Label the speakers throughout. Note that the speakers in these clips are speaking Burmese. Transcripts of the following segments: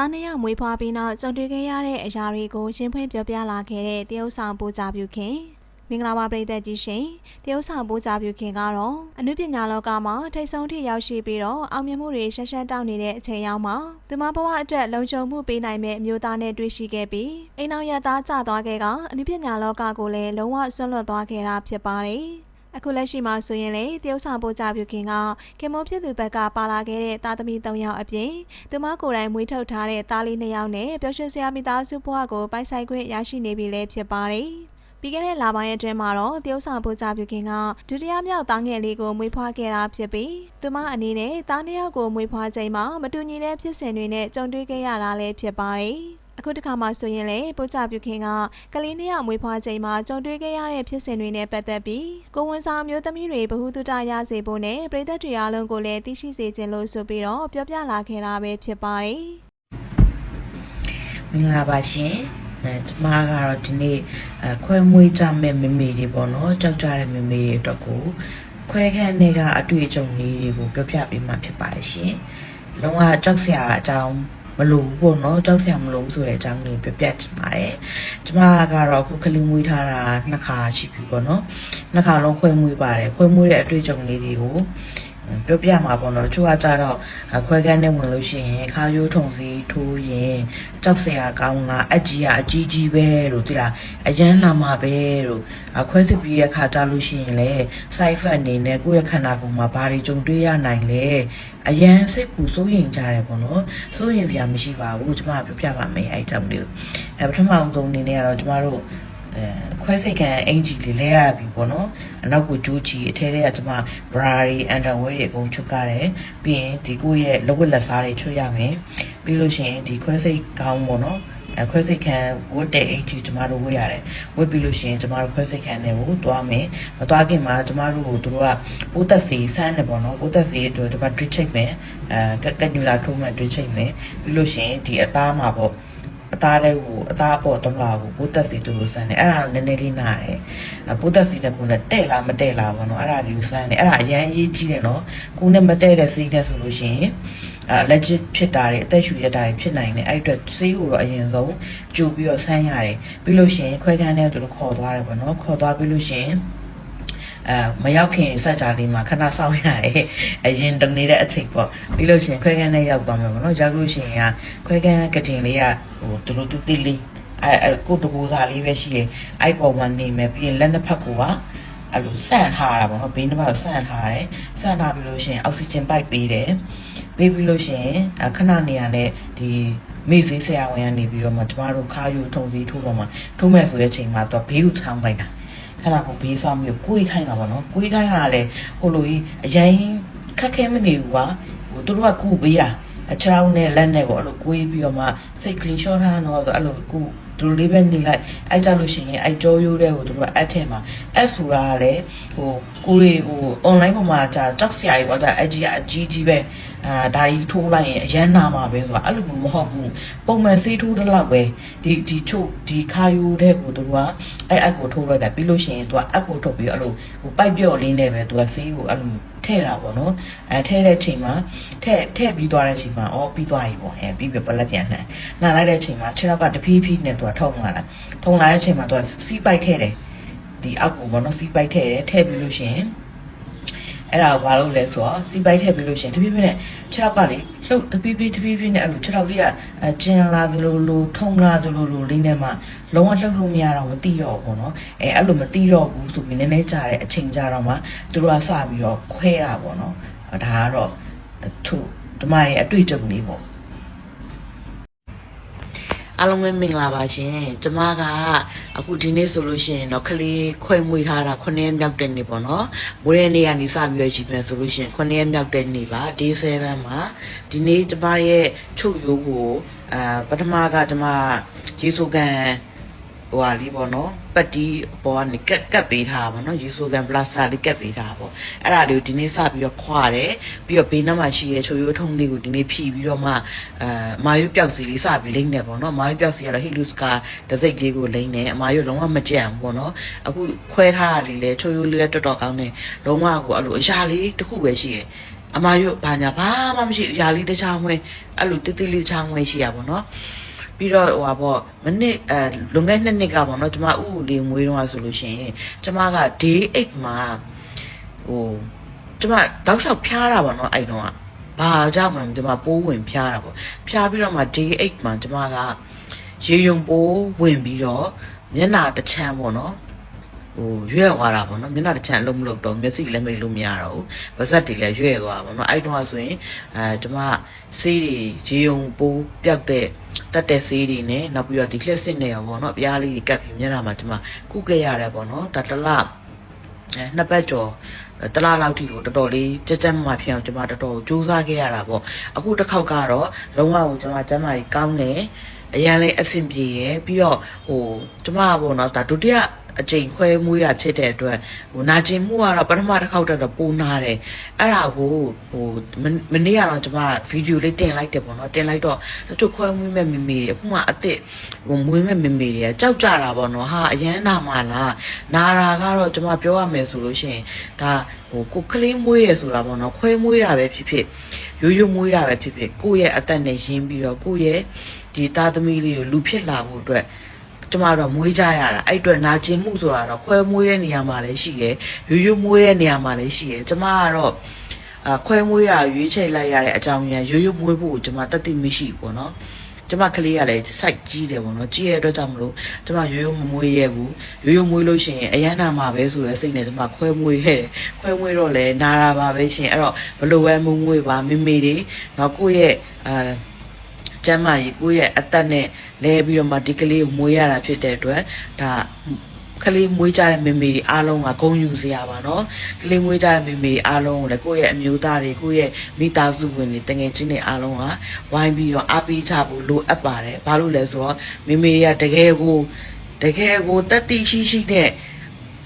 Speaker 1: သားနှစ်ယောက်မွေးဖွားပြီးနောက်ကြုံတွေ့ခဲ့ရတဲ့အရာတွေကိုရှင်းဖွင့်ပြောပြလာခဲ့တဲ့တရုတ်ဆောင်ပူကြပြုခင်မင်္ဂလာပါပရိသတ်ကြီးရှင်တရုတ်ဆောင်ပူကြပြုခင်ကတော့အနုပညာလောကမှာထိတ်ဆုံးထိရောက်ရှိပြီးတော့အောင်မြင်မှုတွေရှက်ရှက်တောက်နေတဲ့အချိန်ရောက်မှာသူမဘဝအတွက်လုံခြုံမှုပေးနိုင်မဲ့အမျိုးသားနဲ့တွေ့ရှိခဲ့ပြီးအိမ်အောင်ရသားကြသွားခဲ့ကအနုပညာလောကကိုလည်းလုံးဝဆွန့်လွတ်သွားခဲ့တာဖြစ်ပါတယ် အခုလက်ရှိမှာဆိုရင်လေတရုတ်ဆောင်ပို့ကြပြုခင်ကခင်မုန်းဖြစ်သူဘက်ကပါလာခဲ့တဲ့သားသမီး၃ယောက်အပြင်သူမကိုယ်တိုင်မွေးထုတ်ထားတဲ့သားလေး၂ယောက်နဲ့ပျော်ရွှင်စရာမိသားစုဘဝကိုပိုက်ဆိုင်ခွင့်ရရှိနေပြီလည်းဖြစ်ပါတယ်။ပြီးခဲ့တဲ့လပိုင်းအတွင်းမှာတော့တရုတ်ဆောင်ပို့ကြပြုခင်ကဒုတိယမြောက်သားငယ်လေးကိုမွေးဖွားခဲ့တာဖြစ်ပြီးသူမအနေနဲ့သားနှစ်ယောက်ကိုမွေးဖွားချိန်မှာမတူညီတဲ့ဖြစ်စဉ်တွေနဲ့ကြုံတွေ့ခဲ့ရတာလည်းဖြစ်ပါတယ်။ အခုတစ်ခါမှဆိုရင်လေပို့ချပြုခင်ကကလေးနှစ်ယောက်မွေးဖွားချိန်မှာကြုံတွေ့ခဲ့ရတဲ့ဖြစ်စဉ်တွေနဲ့ပတ်သက်ပြီးကိုဝန်ဆောင်မျိုးသမီးတွေဗဟုသုတရစေဖို့နဲ့ပြည်သက်တွေအားလုံးကိုလည်းသိရှိစေခြင်းလို့ဆိုပြီးတော့ပြောပြလာခဲ့တာပဲဖြစ်ပါတယ်
Speaker 2: မင်္ဂလာပါရှင်အဲကျမကတော့ဒီနေ့အခွဲမွေးကြမဲ့မမေတွေပေါ့နော်ကြောက်ကြတဲ့မမေတွေအတွက်ကိုခွဲခန့်တွေကအတွေ့အကြုံလေးတွေကိုပြောပြပေးမှာဖြစ်ပါတယ်ရှင်လုံးဝကြောက်စရာအကြောင်း မလို့ဘူးပေါ့နော်ကြောက်စရာမလို့ဘူးဆိုတဲ့အကြောင်းလေးပြောပြချင်ပါတယ်ကျမကတော့အခုကလေးမွေးထားတာနှစ်ခါရှိပြီပေါ့နော်နှစ်ခါလုံးခွဲမွေးပါတယ်ခွဲမွေးတဲ့အတွေ့အကြုံလေးတွေကို ပြောပြမှာပေါ့နော်တချို့ကကြတော့အခွဲကန်းနဲ့ဝင်လို့ရှိရင်ခါရိုးထုံစည်းထိုးရင်ကြောက်စရာကောင်းလားအကြီးကအကြီးကြီးပဲလို့တိလားအရန်လာမှာပဲလို့အခွဲစစ်ပြီးတဲ့ခါကြလို့ရှိရင်လေ side effect အနေနဲ့ကိုယ့်ရဲ့ခန္ဓာကိုယ်မှာဘာတွေကြုံတွေ့ရနိုင်လဲအရန်စိတ်ပူစိုးရင်ကြတယ်ပေါ့နော်စိုးရင်စရာမရှိပါဘူးကျမကပြောပြပါမယ်အဲ့အကြောင်းလေးကိုအဲပထမအောင်ဆုံးအနေနဲ့ကတော့ကျမတို့ အဲခွဲစိတ်ကန်အင်ဂျီလေးလဲရပြီပေါ့နော်အနောက်ကိုကြိုးချီအထဲထဲကကျွန်မ bra တွေ underwear တွေအကုန်ချုပ်ကြတယ်ပြီးရင်ဒီကိုယ့်ရဲ့လက်ဝတ်လက်စားတွေချွတ်ရမယ်ပြီးလို့ရှိရင်ဒီခွဲစိတ်ကောင်းပေါ့နော်အဲခွဲစိတ်ခံဝတ်တဲ့အင်ဂျီကျမတို့ဝတ်ရတယ်ဝတ်ပြီးလို့ရှိရင်ကျမတို့ခွဲစိတ်ခံတွေကိုသွားမယ်မသွားခင်မှာကျမတို့ကိုတို့ကပိုးသက်စီဆန်းတယ်ပေါ့နော်ပိုးသက်စီအတွက်ဒီမှာ drip check မယ်အဲကက်ကညူလာထိုးမယ် drip check မယ်ပြီးလို့ရှိရင်ဒီအသားမှာပေါ့ အသားလေးကိုအသားအပေါ်တော့လာကိုပိုးတက်စီတူလို့စမ်းတယ်အဲ့ဒါတော့နည်းနည်းလေးနားတယ်အပိုးတက်စီနဲ့ကိုနဲ့တဲ့လားမတဲ့လားဘောနော်အဲ့ဒါဒီကိုစမ်းတယ်အဲ့ဒါအရန်အရေးကြီးတယ်နော်ကိုနဲ့မတဲ့တဲ့စီးနဲ့ဆိုလို့ရှိရင်အဲ legit ဖြစ်တာတွေအသက်ရှူရတာတွေဖြစ်နိုင်တယ်အဲ့အတွက်ဆေးကိုတော့အရင်ဆုံးကြိုပြီးတော့ဆန်းရတယ်ပြီးလို့ရှိရင်ခွဲခန်းထဲသူတို့ခေါ်သွားတယ်ပေါ့နော်ခေါ်သွားပြီးလို့ရှိရင် အဲမရောက်ခင်စက်ကြလေးမှာခဏစောင့်ရတယ်အရင်တနေတဲ့အချိန်ပေါ့ပြီးလို့ရှိရင်ခွဲခန်းနဲ့ရောက်သွားမှာပေါ့နော်ရောက်လို့ရှိရင်ကခွဲခန်းကတင်လေးကဟိုတူတူတူတီလေးအဲအဲကိုတကူစားလေးပဲရှိတယ်အဲ့ပေါ်မှာနေမယ်ပြီးရင်လက်နှစ်ဖက်ကအဲ့လိုဆန့်ထားတာပေါ့နော်ဘေးနှစ်ဖက်ကိုဆန့်ထားတယ်ဆန့်ထားပြီးလို့ရှိရင်အောက်ဆီဂျင်ပိုက်ပေးတယ်ပေးပြီးလို့ရှိရင်အခဏနေရတဲ့ဒီမေ့စေးဆရာဝန်ကနေပြီးတော့မှကျမတို့ခါယူထုံစည်းထိုးတော့မှထိုးမဲ့ဆိုတဲ့အချိန်မှာတော့ဘေးကိုဆောင်းလိုက်တာ ခဏကိုဘေးဆောင်ပြီးကိုွေးခိုင်းတာပေါ့နော်ကိုွေးခိုင်းတာလည်းဟိုလိုကြီးအရင်ခက်ခဲမနေဘူးကွာဟိုသူတို့ကကူပေးတာအချောင်းနဲ့လက်နဲ့ကိုအဲ့လိုကိုွေးပြီးတော့မှစိတ်ကလေးလျှော့ထားတော့ဆိုအဲ့လိုကူသူတို့လေးပဲနေလိုက်အဲ့ကြလို့ရှိရင်အဲ့ကြောရိုးတဲ့ကိုသူတို့ကအပ်ထဲမှာအပ်ဆိုတာကလည်းဟိုကိုလေးဟို online ပေါ်မှာကြာကြောက်စရာကြီးပေါ့ဒါအကြီးအကြီးကြီးပဲ အာဒါကြီးထိုးလိုက်ရင်အရန်နာမှာပဲဆိုတာအဲ့လိုမျိုးမဟုတ်ဘူးပုံမှန်ဆေးထိုးတဲ့လောက်ပဲဒီဒီချို့ဒီခါယူတဲ့ကိုသူတို့ကအဲ့အပ်ကိုထိုးလိုက်တာပြီးလို့ရှိရင်သူကအပ်ကိုထုတ်ပြီးအဲ့လိုဟိုပိုက်ပြော့လေးနဲ့ပဲသူကဆေးကိုအဲ့လိုထည့်တာပေါ့နော်အဲထည့်တဲ့ချိန်မှာထည့်ထည့်ပြီးသွားတဲ့ချိန်မှာအော်ပြီးသွားပြီပေါ့ဟဲ့ပြီးပြပလက်ပြန်နှံနာလိုက်တဲ့ချိန်မှာခြေထောက်ကတဖြည်းဖြည်းနဲ့သူကထုံလာတာထုံလာတဲ့ချိန်မှာသူကစီးပိုက်ခဲ့တယ်ဒီအောက်ကိုပေါ့နော်စီးပိုက်ခဲ့တယ်ထည့်ပြီးလို့ရှိရင် အဲ့ဒါကိုဘာလို့လဲဆိုတော့စီပိုက်ထည့်ပြီးလို့ရှရင်တဖြည်းဖြည်းနဲ့ခြေထောက်ကလေလှုပ်တဖြည်းဖြည်းတဖြည်းဖြည်းနဲ့အဲ့လိုခြေထောက်လေးကအကျင်လာသလိုလိုထုံလာသလိုလိုလေးနဲ့မှလုံးဝလှုပ်လို့မရတော့မသိတော့ဘူးပေါ့နော်အဲအဲ့လိုမသိတော့ဘူးဆိုပြီးနည်းနည်းကြာတဲ့အချိန်ကြာတော့မှသူတို့ကစပြီးတော့ခွဲတာပေါ့နော်ဒါကတော့သူဓမ္မရဲ့အတွေ့အကြုံလေးပေါ့ အားလုံးပဲမင်္ဂလာပါရှင်ကျမကအခုဒီနေ့ဆိုလို့ရှိရင်တော့ကလေးခွဲမွေးထားတာ9ရက်မြောက်တဲ့နေ့ပေါ့နော်မွေးတဲ့နေ့ကနေစပြီးတော့ရှိမယ်ဆိုလို့ရှိရင်9ရက်မြောက်တဲ့နေ့ပါ day 7မှာဒီနေ့ကျမရဲ့ချုပ်ရိုးကိုအာပထမကကျမရေဆိုကန် ဟိုဟာလေးပေါ့နော်ပတ်တီးအပေါ်ကနေကက်ကက်ပေးထားပါနော်ရေဆိုကန်ပလတ်စာလေးကက်ပေးထားပေါ့အဲ့ဒါလေးကိုဒီနေ့စပြီးတော့ခွာတယ်ပြီးတော့ဘေးနားမှာရှိတဲ့ချိုရိုးထုံးလေးကိုဒီနေ့ဖြီးပြီးတော့မှအာမာယုပြောက်စီလေးစပြီးလိမ့်နေပေါ့နော်မာယုပြောက်စီကတော့ဟီလူစကာဒစိတ်လေးကိုလိမ့်နေအမာယုလုံးဝမကြံဘူးပေါ့နော်အခုခွဲထားတာလေးလဲချိုရိုးလေးလည်းတော်တော်ကောင်းတယ်လုံးဝကိုအဲ့လိုအရာလေးတစ်ခုပဲရှိတယ်အမရွဘာညာဘာမှမရှိဘူးယာလေးတစ်ချောင်းဝင်အဲ့လိုတိတိလေးချောင်းဝင်ရှိရပါတော့ ပြီးတော့ဟိုပါပေါ့မနစ်အဲလွန်ခဲ့နှစ်နှစ်ကပေါ့နော်ကျမဥဥလေးမွေးတော့ဆိုလို့ရှိရင်ကျမက day 8မှာဟိုကျမတောက်လျှောက်ဖျားတာပေါ့နော်အဲ့တော့ကဘာကြောင့်မှကျမပိုးဝင်ဖျားတာပေါ့ဖျားပြီးတော့မှ day 8မှာကျမကရေယုံပိုးဝင်ပြီးတော့မျက်နှာတစ်ချမ်းပေါ့နော် ဟိုရွဲ့သွားတာပေါ့နော်မျက်နှာတစ်ချမ်းအလုံးမလုံးတော့မျက်စိလည်းမိတ်လို့မရတော့ဘူးပါးစပ်တွေလည်းရွဲ့သွားပါပေါ့နော်အဲ့တုန်းကဆိုရင်အဲကျွန်မဆေးတွေရေုံပိုးပြောက်တဲ့တက်တဲ့ဆေးတွေနဲ့နောက်ပြီးတော့ဒီလက်စစ်နဲ့ရောပေါ့နော်အပြားလေးတွေကပ်ပြီးမျက်နှာမှာကျွန်မကုခဲ့ရတယ်ပေါ့နော်ဒါတစ်လအဲနှစ်ပတ်ကျော်တလားလောက်ထိကိုတော်တော်လေးကြက်ကြက်မမဖြစ်အောင်ကျွန်မတော်တော်ကြိုးစားခဲ့ရတာပေါ့အခုတစ်ခေါက်ကတော့လုံးဝကိုကျွန်မကျမ်းမာကြီးကောင်းတယ်အရန်လေးအဆင်ပြေရယ်ပြီးတော့ဟိုကျွန်မကပေါ့နော်ဒါဒုတိယ အကြိမ်ခွဲမွေးတာဖြစ်တဲ့အတွက်ဟိုနာကျင်မှုကတော့ပထမတစ်ခေါက်တော့ပူနာတယ်အဲ့ဒါကိုဟိုမမနေ့ကတော့ကျွန်မဗီဒီယိုလေးတင်လိုက်တယ်ပေါ့နော်တင်လိုက်တော့တချို့ခွဲမွေးမဲ့မမေတွေအခုမှအစ်စ်ဟိုမွေးမဲ့မမေတွေကကြောက်ကြတာပေါ့နော်ဟာအရန်နာမလားနာတာကတော့ကျွန်မပြောရမယ်ဆိုလို့ရှိရင်ဒါဟိုကိုကလေးမွေးရဆိုတာပေါ့နော်ခွဲမွေးတာပဲဖြစ်ဖြစ်ရိုးရိုးမွေးတာပဲဖြစ်ဖြစ်ကိုယ့်ရဲ့အသက်နဲ့ရင်းပြီးတော့ကိုယ့်ရဲ့ဒီသားသမီးလေးကိုလူဖြစ်လာဖို့အတွက် ကျမတို့မွေးကြရတာအဲ့အတွက်နာကျင်မှုဆိုတာတော့ခွဲမွေးတဲ့နေရာမှာလည်းရှိတယ်ရိုးရိုးမွေးတဲ့နေရာမှာလည်းရှိတယ်ကျမကတော့အခွဲမွေးတာရွေးချယ်လိုက်ရတဲ့အကြောင်းရင်းရိုးရိုးမွေးဖို့ကျမတတ်သိမရှိဘူးပေါ့နော်ကျမကလေးကလည်းစိုက်ကြီးတယ်ပေါ့နော်ကြီးရတဲ့အတွက်ကြောင့်မလို့ကျမရိုးရိုးမမွေးရဘူးရိုးရိုးမွေးလို့ရှိရင်အရန်နာမှာပဲဆိုတဲ့စိတ်နဲ့ကျမခွဲမွေးခဲ့တယ်ခွဲမွေးတော့လည်းနာတာပါပဲရှင်အဲ့တော့ဘလို့ပဲမွေးမွေးပါမိမိတွေတော့ကိုယ့်ရဲ့အာ ကျမ်းမာရေးကိုယ့်ရဲ့အသက်နဲ့လဲပြီးတော့မှဒီကလေးကိုမွေးရတာဖြစ်တဲ့အတွက်ဒါကလေးမွေးကြတဲ့မိမိတွေအားလုံးကဂုဏ်ယူစရာပါနော်ကလေးမွေးကြတဲ့မိမိတွေအားလုံးကိုလည်းကိုယ့်ရဲ့အမျိုးသားတွေကိုယ့်ရဲ့မိသားစုဝင်တွေတငယ်ချင်းတွေအားလုံးကဝိုင်းပြီးတော့အားပေးချဖို့လိုအပ်ပါတယ်ဘာလို့လဲဆိုတော့မိမိတွေကတကယ်ကိုတကယ်ကိုတတိရှိရှိနဲ့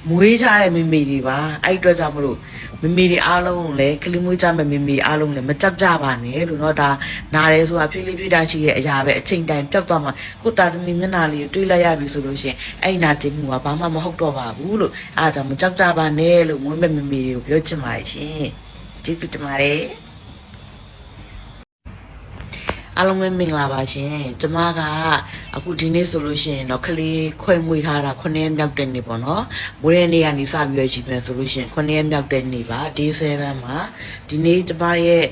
Speaker 2: မွေးကြတဲ့မိမိတွေပါအဲ့အတွက်ကြောင့်မလို့မိမိတွေအားလုံးကိုလည်းကလေးမွေးကြမဲ့မိမိအားလုံးလည်းမကြောက်ကြပါနဲ့လို့เนาะဒါနားရဲဆိုတာဖြည်းဖြည်းဖြည်းတာရှိရဲ့အရာပဲအချိန်တိုင်းပျောက်သွားမှာကိုယ်တာသမီးမျက်နှာလေးကိုတွေးလိုက်ရပြီဆိုလို့ရှိရင်အဲ့ဒီနာတင်မှုကဘာမှမဟုတ်တော့ပါဘူးလို့အားကြောင့်မကြောက်ကြပါနဲ့လို့မွေးမဲ့မိမိတွေကိုပြောချင်ပါတယ်ရှင်ကျေးဇူးတင်ပါတယ် အားလုံးပဲမင်္ဂလာပါရှင်ကျမကအခုဒီနေ့ဆိုလို့ရှိရင်တော့ကလေးခွဲမွေးထားတာ9ရက်မြောက်တဲ့နေ့ပေါ့နော်မွေးတဲ့နေ့ကနေစပြီးရရှိပြန်ဆိုလို့ရှိရင်9ရက်မြောက်တဲ့နေ့ပါ day 7မှာဒီနေ့ကျမရဲ့